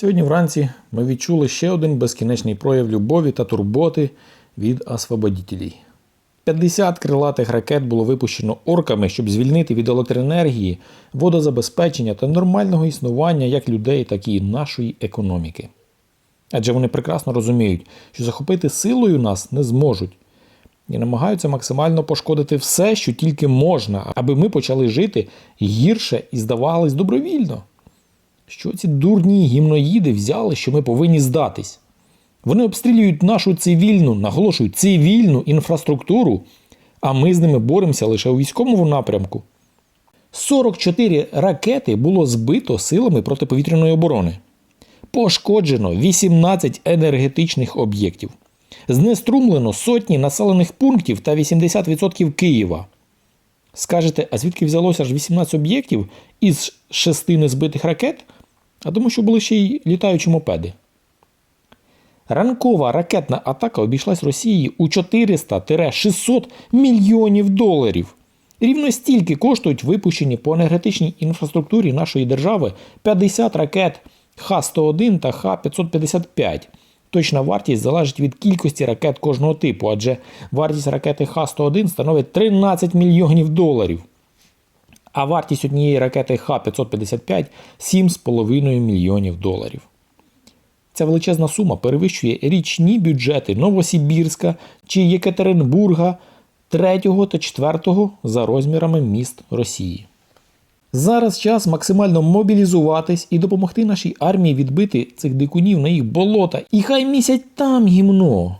Сьогодні вранці ми відчули ще один безкінечний прояв любові та турботи від освободітелів. 50 крилатих ракет було випущено орками, щоб звільнити від електроенергії, водозабезпечення та нормального існування як людей, так і нашої економіки. Адже вони прекрасно розуміють, що захопити силою нас не зможуть і намагаються максимально пошкодити все, що тільки можна, аби ми почали жити гірше і здавались добровільно. Що ці дурні гімноїди взяли, що ми повинні здатись? Вони обстрілюють нашу цивільну, наголошую, цивільну інфраструктуру, а ми з ними боремося лише у військовому напрямку. 44 ракети було збито силами протиповітряної оборони. Пошкоджено 18 енергетичних об'єктів. Знеструмлено сотні населених пунктів та 80% Києва. Скажете, а звідки взялося аж 18 об'єктів із шести незбитих ракет? А тому, що були ще й літаючі мопеди. Ранкова ракетна атака обійшлась Росії у 400-600 мільйонів доларів. Рівно стільки коштують випущені по енергетичній інфраструктурі нашої держави 50 ракет Х-101 та Х-555. Точна вартість залежить від кількості ракет кожного типу, адже вартість ракети Х-101 становить 13 мільйонів доларів. А вартість однієї ракети Х-555 7,5 мільйонів доларів. Ця величезна сума перевищує річні бюджети Новосибірська чи Єкатеринбурга, 3 та 4 за розмірами міст Росії. Зараз час максимально мобілізуватись і допомогти нашій армії відбити цих дикунів на їх болота. І хай місять там гімно.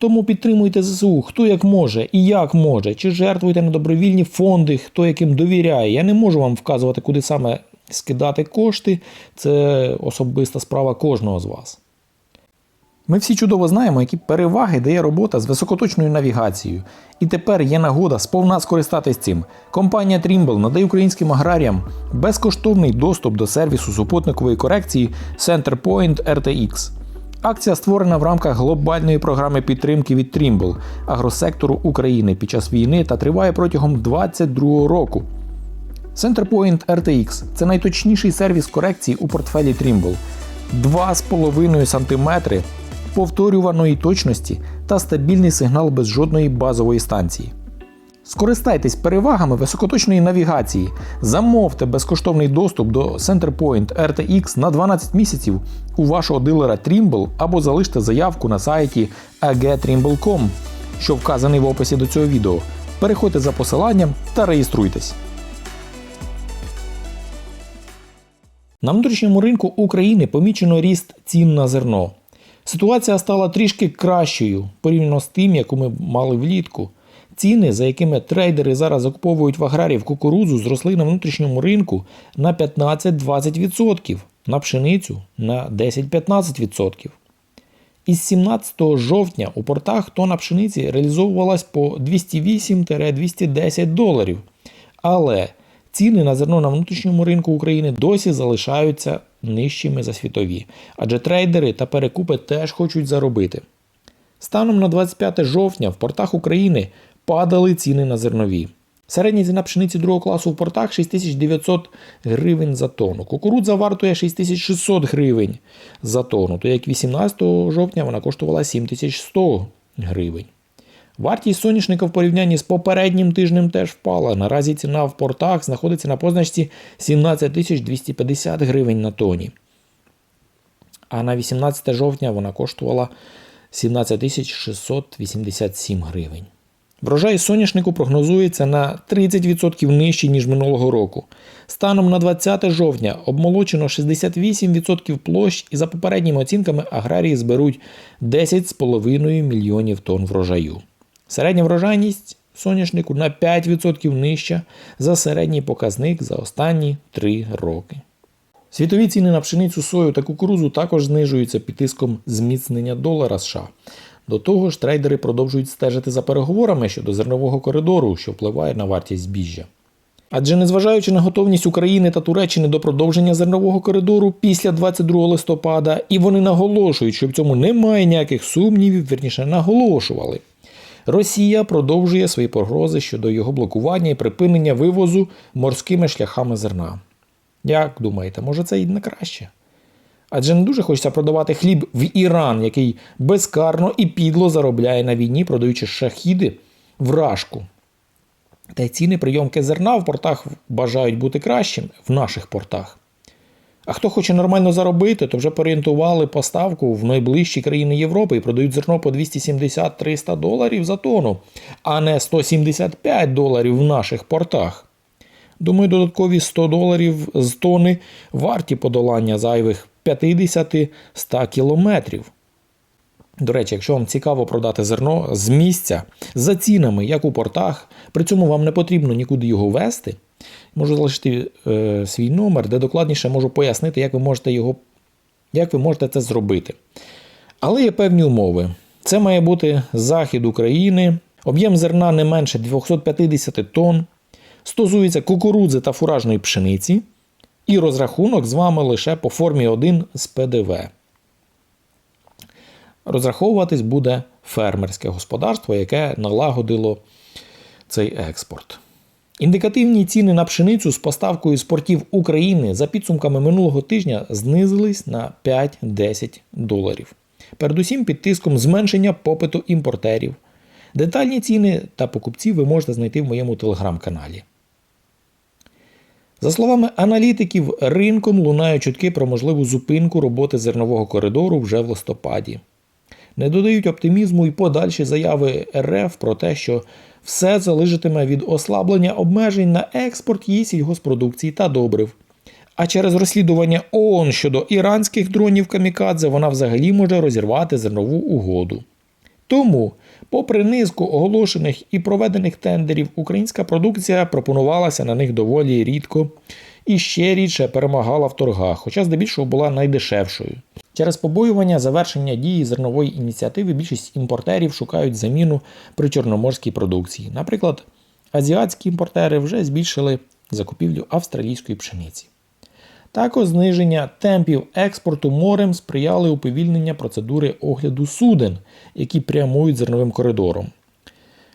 Тому підтримуйте ЗСУ, хто як може і як може, чи жертвуйте на добровільні фонди, хто яким довіряє. Я не можу вам вказувати, куди саме скидати кошти. Це особиста справа кожного з вас. Ми всі чудово знаємо, які переваги дає робота з високоточною навігацією. І тепер є нагода сповна скористатись цим. Компанія Trimble надає українським аграріям безкоштовний доступ до сервісу супутникової корекції CenterPoint RTX. Акція створена в рамках глобальної програми підтримки від Trimble агросектору України під час війни та триває протягом 2022 року. CenterPoint RTX це найточніший сервіс корекції у портфелі Trimble. 2,5 см повторюваної точності та стабільний сигнал без жодної базової станції. Скористайтесь перевагами високоточної навігації, замовте безкоштовний доступ до CenterPoint RTX на 12 місяців у вашого дилера Trimble або залиште заявку на сайті agtrimble.com, що вказаний в описі до цього відео. Переходьте за посиланням та реєструйтесь. На внутрішньому ринку України помічено ріст цін на зерно. Ситуація стала трішки кращою порівняно з тим, яку ми мали влітку. Ціни, за якими трейдери зараз закуповують в аграрів кукурудзу, зросли на внутрішньому ринку на 15-20%, на пшеницю на 10-15%. Із 17 жовтня у портах тонна пшениці реалізовувалась по 208-210 доларів. Але ціни на зерно на внутрішньому ринку України досі залишаються нижчими за світові, адже трейдери та перекупи теж хочуть заробити. Станом на 25 жовтня в портах України падали ціни на зернові. Середня ціна пшениці другого класу в портах 6900 гривень за тонну. Кукурудза вартує 6600 гривень за тонну, то як 18 жовтня вона коштувала 7100 гривень. Вартість соняшника в порівнянні з попереднім тижнем теж впала. Наразі ціна в портах знаходиться на позначці 17 250 гривень на тоні. А на 18 жовтня вона коштувала 17 687 гривень. Врожай соняшнику прогнозується на 30% нижчий, ніж минулого року. Станом на 20 жовтня обмолочено 68% площ і за попередніми оцінками аграрії зберуть 10,5 мільйонів тонн врожаю. Середня врожайність соняшнику на 5% нижча за середній показник за останні 3 роки. Світові ціни на пшеницю, сою та кукурузу також знижуються під тиском зміцнення долара США. До того ж, трейдери продовжують стежити за переговорами щодо зернового коридору, що впливає на вартість збіжжя. Адже незважаючи на готовність України та Туреччини до продовження зернового коридору після 22 листопада, і вони наголошують, що в цьому немає ніяких сумнівів, верніше наголошували. Росія продовжує свої погрози щодо його блокування і припинення вивозу морськими шляхами зерна. Як думаєте, може це і на краще? Адже не дуже хочеться продавати хліб в Іран, який безкарно і підло заробляє на війні, продаючи шахіди в рашку. Та й ціни прийомки зерна в портах бажають бути кращими в наших портах. А хто хоче нормально заробити, то вже порієнтували поставку в найближчі країни Європи і продають зерно по 270-300 доларів за тонну, а не 175 доларів в наших портах. Думаю, додаткові 100 доларів з тони варті подолання зайвих 50-100 кілометрів. До речі, якщо вам цікаво продати зерно з місця за цінами, як у портах, при цьому вам не потрібно нікуди його вести, можу залишити е, свій номер, де докладніше можу пояснити, як ви можете його, як ви можете це зробити. Але є певні умови. Це має бути захід України, об'єм зерна не менше 250 тонн, стосується кукурудзи та фуражної пшениці, і розрахунок з вами лише по формі 1 з ПДВ. Розраховуватись буде фермерське господарство, яке налагодило цей експорт. Індикативні ціни на пшеницю з поставкою з портів України за підсумками минулого тижня знизились на 5-10 доларів. Передусім під тиском зменшення попиту імпортерів. Детальні ціни та покупців ви можете знайти в моєму телеграм-каналі. За словами аналітиків, ринком лунають чутки про можливу зупинку роботи зернового коридору вже в листопаді. Не додають оптимізму і подальші заяви РФ про те, що все залежатиме від ослаблення обмежень на експорт її сільгоспродукції та добрив. А через розслідування ООН щодо іранських дронів камікадзе вона взагалі може розірвати зернову угоду. Тому, попри низку оголошених і проведених тендерів, українська продукція пропонувалася на них доволі рідко і ще рідше перемагала в торгах, хоча здебільшого була найдешевшою. Через побоювання завершення дії зернової ініціативи більшість імпортерів шукають заміну при чорноморській продукції. Наприклад, азіатські імпортери вже збільшили закупівлю австралійської пшениці. Також зниження темпів експорту морем сприяли уповільнення процедури огляду суден, які прямують зерновим коридором,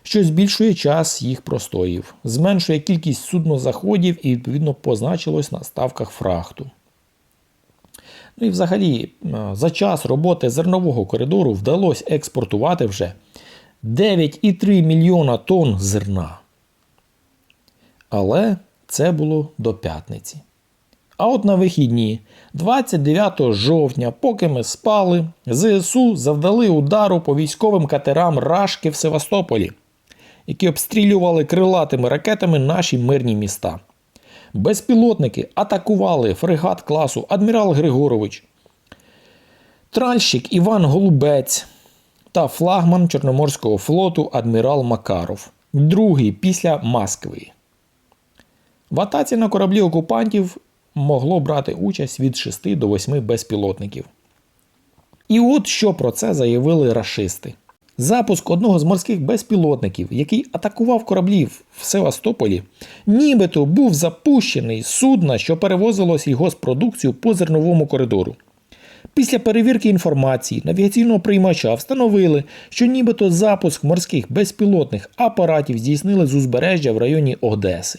що збільшує час їх простоїв, зменшує кількість суднозаходів і, відповідно, позначилось на ставках фрахту. Ну і взагалі, за час роботи зернового коридору вдалося експортувати вже 9,3 мільйона тонн зерна. Але це було до п'ятниці. А от на вихідні, 29 жовтня, поки ми спали, ЗСУ завдали удару по військовим катерам Рашки в Севастополі, які обстрілювали крилатими ракетами наші мирні міста. Безпілотники атакували фрегат класу Адмірал Григорович, тральщик Іван Голубець та флагман Чорноморського флоту Адмірал Макаров, другий після Москви. В атаці на кораблі окупантів могло брати участь від 6 до 8 безпілотників. І от що про це заявили рашисти. Запуск одного з морських безпілотників, який атакував кораблі в Севастополі, нібито був запущений судна, що перевозило сільгоспродукцію по зерновому коридору. Після перевірки інформації навігаційного приймача встановили, що нібито запуск морських безпілотних апаратів здійснили з узбережжя в районі Одеси.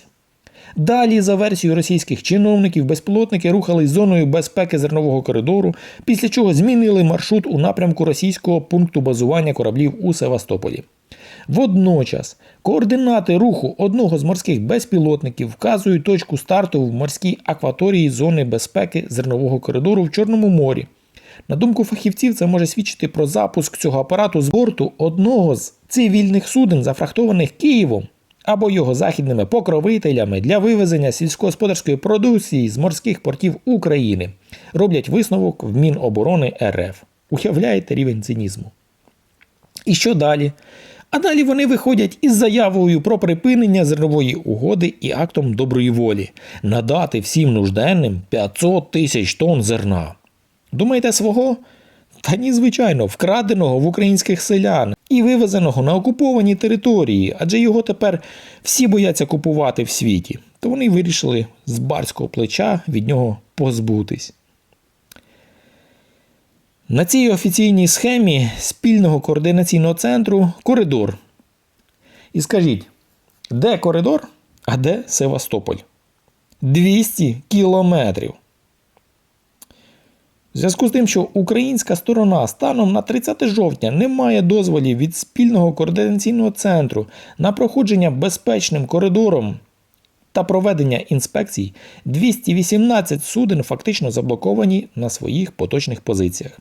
Далі, за версією російських чиновників, безпілотники рухались зоною безпеки зернового коридору, після чого змінили маршрут у напрямку російського пункту базування кораблів у Севастополі. Водночас координати руху одного з морських безпілотників вказують точку старту в морській акваторії зони безпеки зернового коридору в Чорному морі. На думку фахівців, це може свідчити про запуск цього апарату з борту одного з цивільних суден, зафрахтованих Києвом або його західними покровителями для вивезення сільськогосподарської продукції з морських портів України, роблять висновок в Міноборони РФ. Уявляєте рівень цинізму. І що далі? А далі вони виходять із заявою про припинення зернової угоди і актом доброї волі надати всім нужденним 500 тисяч тонн зерна. Думаєте свого? Та ні, звичайно, вкраденого в українських селян і вивезеного на окуповані території, адже його тепер всі бояться купувати в світі, то вони вирішили з барського плеча від нього позбутись. На цій офіційній схемі спільного координаційного центру коридор. І скажіть, де коридор, а де Севастополь? 200 кілометрів. В зв'язку з тим, що українська сторона станом на 30 жовтня не має дозволів від спільного координаційного центру на проходження безпечним коридором та проведення інспекцій, 218 суден фактично заблоковані на своїх поточних позиціях.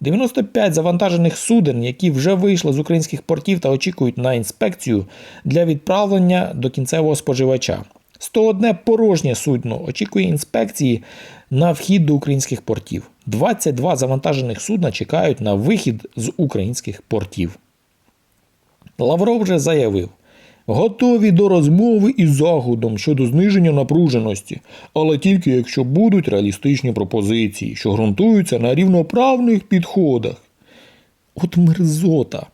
95 завантажених суден, які вже вийшли з українських портів та очікують на інспекцію для відправлення до кінцевого споживача. 101 порожнє судно очікує інспекції на вхід до українських портів. 22 завантажених судна чекають на вихід з українських портів. Лавров вже заявив, готові до розмови із Заходом щодо зниження напруженості, але тільки якщо будуть реалістичні пропозиції, що ґрунтуються на рівноправних підходах. От мерзота.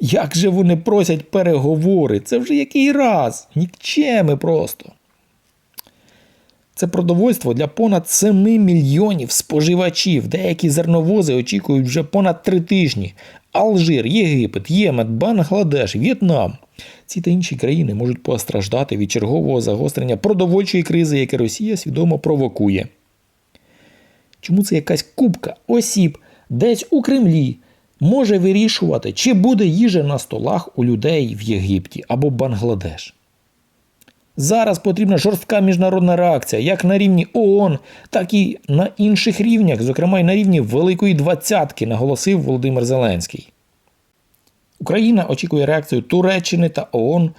Як же вони просять переговори? Це вже який раз? Нікчеми просто. Це продовольство для понад 7 мільйонів споживачів. Деякі зерновози очікують вже понад 3 тижні. Алжир, Єгипет, Ємен, Бангладеш, В'єтнам. Ці та інші країни можуть постраждати від чергового загострення продовольчої кризи, яке Росія свідомо провокує. Чому це якась купка осіб десь у Кремлі може вирішувати, чи буде їжа на столах у людей в Єгипті або Бангладеш? Зараз потрібна жорстка міжнародна реакція як на рівні ООН, так і на інших рівнях, зокрема й на рівні Великої Двадцятки, наголосив Володимир Зеленський. Україна очікує реакцію Туреччини та ООН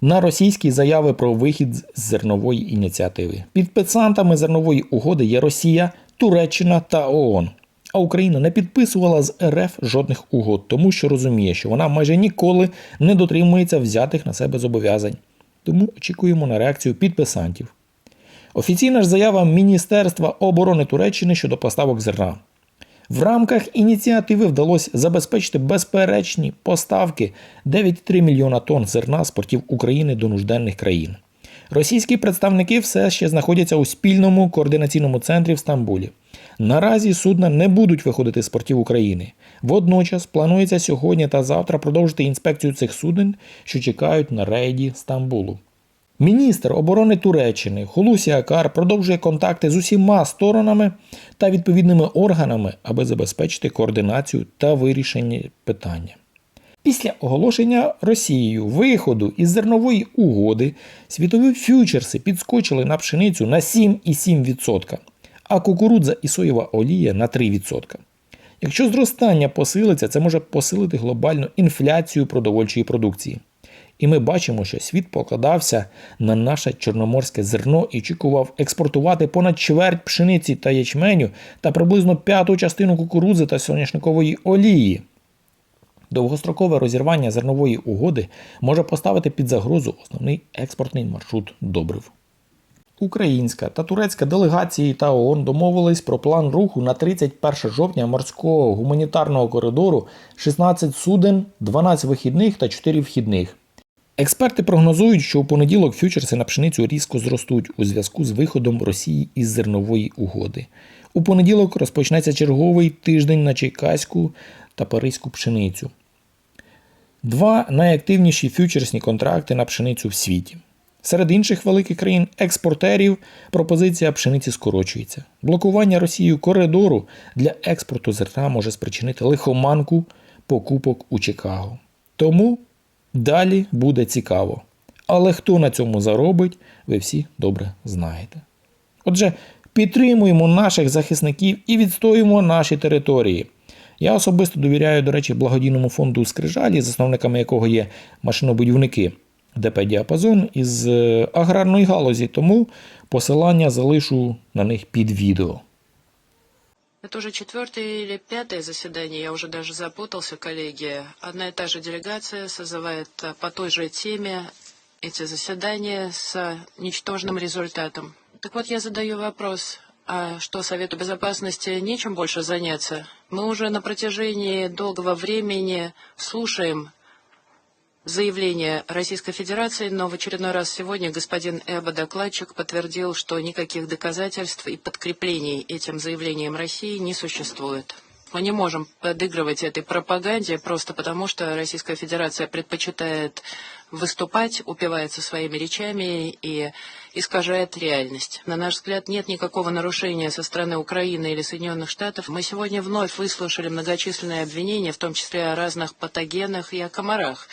на російські заяви про вихід з зернової ініціативи. Підписантами зернової угоди є Росія, Туреччина та ООН. А Україна не підписувала з РФ жодних угод, тому що розуміє, що вона майже ніколи не дотримується взятих на себе зобов'язань. Тому очікуємо на реакцію підписантів. Офіційна ж заява Міністерства оборони Туреччини щодо поставок зерна. В рамках ініціативи вдалося забезпечити безперечні поставки 9,3 мільйона тонн зерна з портів України до нужденних країн. Російські представники все ще знаходяться у спільному координаційному центрі в Стамбулі. Наразі судна не будуть виходити з портів України. Водночас планується сьогодні та завтра продовжити інспекцію цих суден, що чекають на рейді Стамбулу. Міністр оборони Туреччини Хулусі Акар продовжує контакти з усіма сторонами та відповідними органами, аби забезпечити координацію та вирішення питання. Після оголошення Росією виходу із зернової угоди світові фьючерси підскочили на пшеницю на 7,7%, а кукурудза і соєва олія на 3%. Якщо зростання посилиться, це може посилити глобальну інфляцію продовольчої продукції. І ми бачимо, що світ покладався на наше чорноморське зерно і очікував експортувати понад чверть пшениці та ячменю та приблизно п'яту частину кукурудзи та соняшникової олії. Довгострокове розірвання зернової угоди може поставити під загрозу основний експортний маршрут добрив. Українська та турецька делегації та ООН домовились про план руху на 31 жовтня морського гуманітарного коридору 16 суден, 12 вихідних та 4 вхідних. Експерти прогнозують, що у понеділок фьючерси на пшеницю різко зростуть у зв'язку з виходом Росії із зернової угоди. У понеділок розпочнеться черговий тиждень на чайкаську та паризьку пшеницю. Два найактивніші фьючерсні контракти на пшеницю в світі. Серед інших великих країн експортерів пропозиція пшениці скорочується. Блокування Росією коридору для експорту зерна може спричинити лихоманку покупок у Чикаго. Тому далі буде цікаво. Але хто на цьому заробить, ви всі добре знаєте. Отже, підтримуємо наших захисників і відстоюємо наші території. Я особисто довіряю, до речі, благодійному фонду Скрижалі, засновниками якого є машинобудівники ДП Діапазон із е, аграрної галузі, тому посилання залишу на них під відео. Это уже четвертое или пятое заседание, я уже даже запутался, коллеги. Одна и та же делегация созывает а, по той же теме эти заседания с ничтожным результатом. Так вот, я задаю вопрос, а что Совету Безопасности нечем больше заняться? Мы уже на протяжении долгого времени слушаем заявление Российской Федерации, но в очередной раз сегодня господин Эба, докладчик, подтвердил, что никаких доказательств и подкреплений этим заявлением России не существует. Мы не можем подыгрывать этой пропаганде просто потому, что Российская Федерация предпочитает выступать, упивается своими речами и искажает реальность. На наш взгляд, нет никакого нарушения со стороны Украины или Соединенных Штатов. Мы сегодня вновь выслушали многочисленные обвинения, в том числе о разных патогенах и о комарах.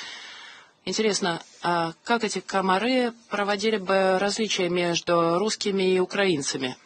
Интересно, а как эти комары проводили бы различия между русскими и украинцами?